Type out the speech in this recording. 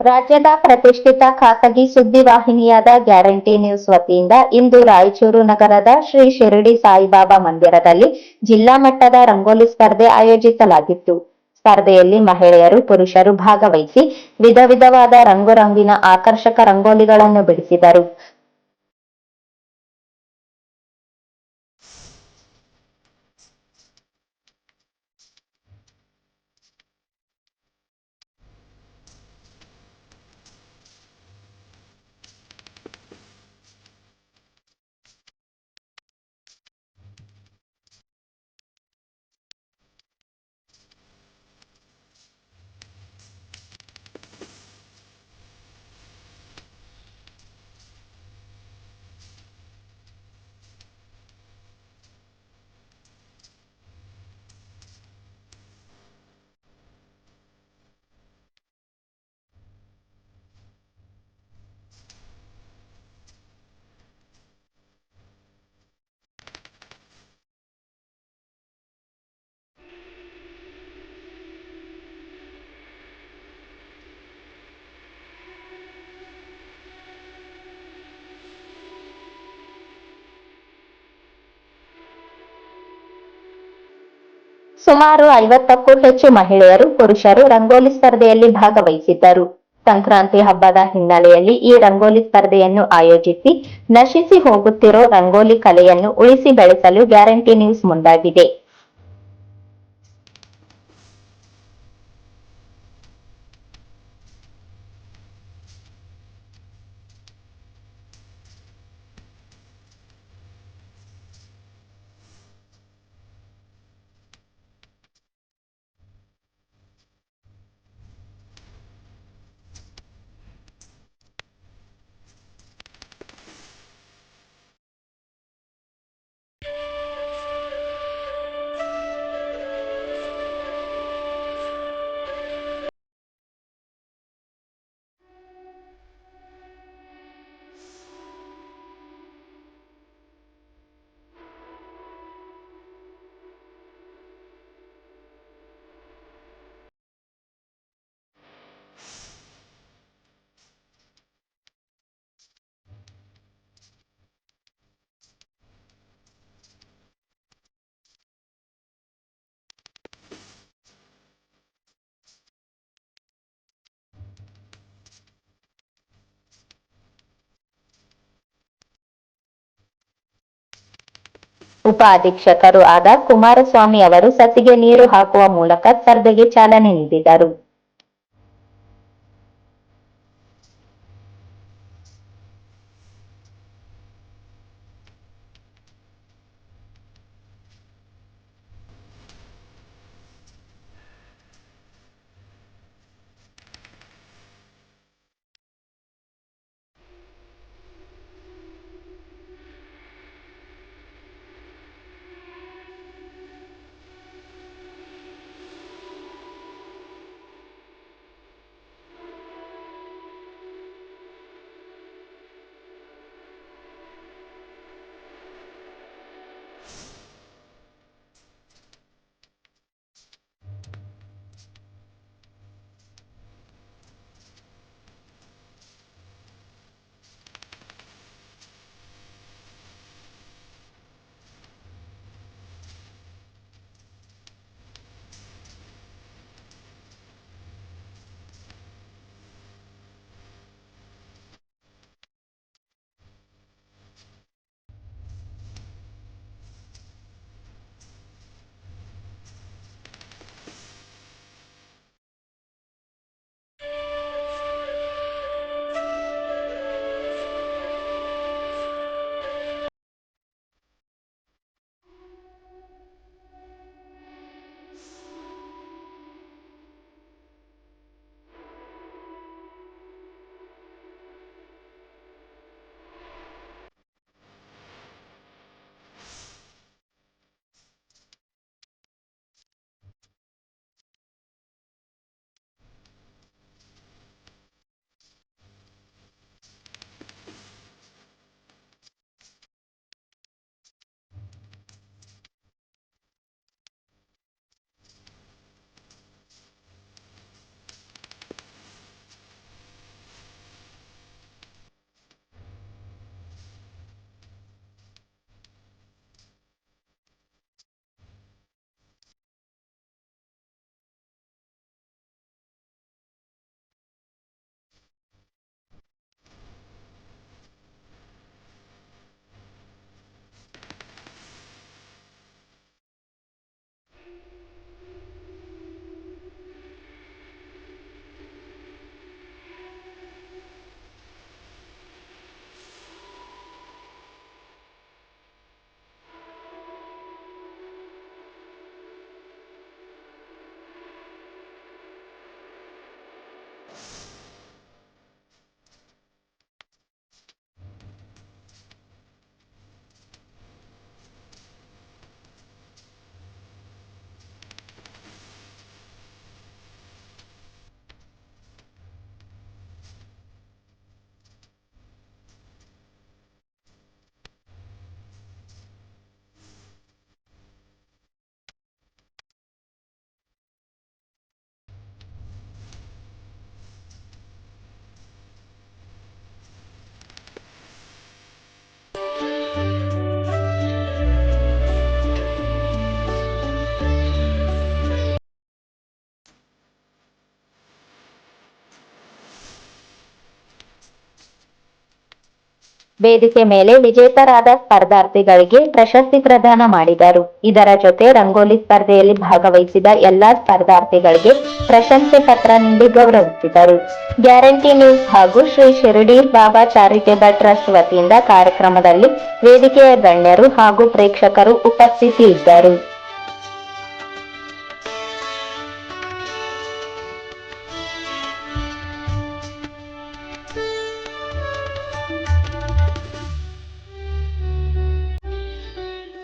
ರಾಜ್ಯದ ಪ್ರತಿಷ್ಠಿತ ಖಾಸಗಿ ಸುದ್ದಿವಾಹಿನಿಯಾದ ಗ್ಯಾರಂಟಿ ನ್ಯೂಸ್ ವತಿಯಿಂದ ಇಂದು ರಾಯಚೂರು ನಗರದ ಶ್ರೀ ಶಿರಡಿ ಸಾಯಿಬಾಬಾ ಮಂದಿರದಲ್ಲಿ ಜಿಲ್ಲಾ ಮಟ್ಟದ ರಂಗೋಲಿ ಸ್ಪರ್ಧೆ ಆಯೋಜಿಸಲಾಗಿತ್ತು. ಸ್ಪರ್ಧೆಯಲ್ಲಿ ಮಹಿಳೆಯರು, ಪುರುಷರು ಭಾಗವಹಿಸಿ ವಿಧ ವಿಧವಾದ ರಂಗುರಂಗಿನ ಆಕರ್ಷಕ ರಂಗೋಲಿಗಳನ್ನು ಬಿಡಿಸಿದರು. ಸುಮಾರು ಐವತ್ತಕ್ಕೂ ಹೆಚ್ಚು ಮಹಿಳೆಯರು, ಪುರುಷರು ರಂಗೋಲಿ ಸ್ಪರ್ಧೆಯಲ್ಲಿ ಭಾಗವಹಿಸಿದ್ದರು. ಸಂಕ್ರಾಂತಿ ಹಬ್ಬದ ಹಿನ್ನೆಲೆಯಲ್ಲಿ ಈ ರಂಗೋಲಿ ಸ್ಪರ್ಧೆಯನ್ನು ಆಯೋಜಿಸಿ, ನಶಿಸಿ ಹೋಗುತ್ತಿರೋ ರಂಗೋಲಿ ಕಲೆಯನ್ನು ಉಳಿಸಿ ಬೆಳೆಸಲು ಗ್ಯಾರಂಟಿ ನ್ಯೂಸ್ ಮುಂದಾಗಿದೆ. ಉಪ ಅಧೀಕ್ಷಕರು ಆದ ಕುಮಾರಸ್ವಾಮಿ ಅವರು ಸಸಿಗೆ ನೀರು ಹಾಕುವ ಮೂಲಕ ಸ್ಪರ್ಧೆಗೆ ಚಾಲನೆ ನೀಡಿದರು. ವೇದಿಕೆ ಮೇಲೆ ವಿಜೇತರಾದ ಸ್ಪರ್ಧಾರ್ಥಿಗಳಿಗೆ ಪ್ರಶಸ್ತಿ ಪ್ರದಾನ ಮಾಡಿದರು. ಇದರ ಜೊತೆ ರಂಗೋಲಿ ಸ್ಪರ್ಧೆಯಲ್ಲಿ ಭಾಗವಹಿಸಿದ ಎಲ್ಲಾ ಸ್ಪರ್ಧಾರ್ಥಿಗಳಿಗೆ ಪ್ರಶಂಸೆ ಪತ್ರ ನೀಡಿ ಗೌರವಿಸಿದರು. ಗ್ಯಾರಂಟಿ ನ್ಯೂಸ್ ಹಾಗೂ ಶ್ರೀ ಶಿರಡಿ ಬಾಬಾ ಚಾರಿಟೇಬಲ್ ಟ್ರಸ್ಟ್ ವತಿಯಿಂದ ಕಾರ್ಯಕ್ರಮದಲ್ಲಿ ವೇದಿಕೆಯ ಗಣ್ಯರು ಹಾಗೂ ಪ್ರೇಕ್ಷಕರು ಉಪಸ್ಥಿತಿ ಇದ್ದರು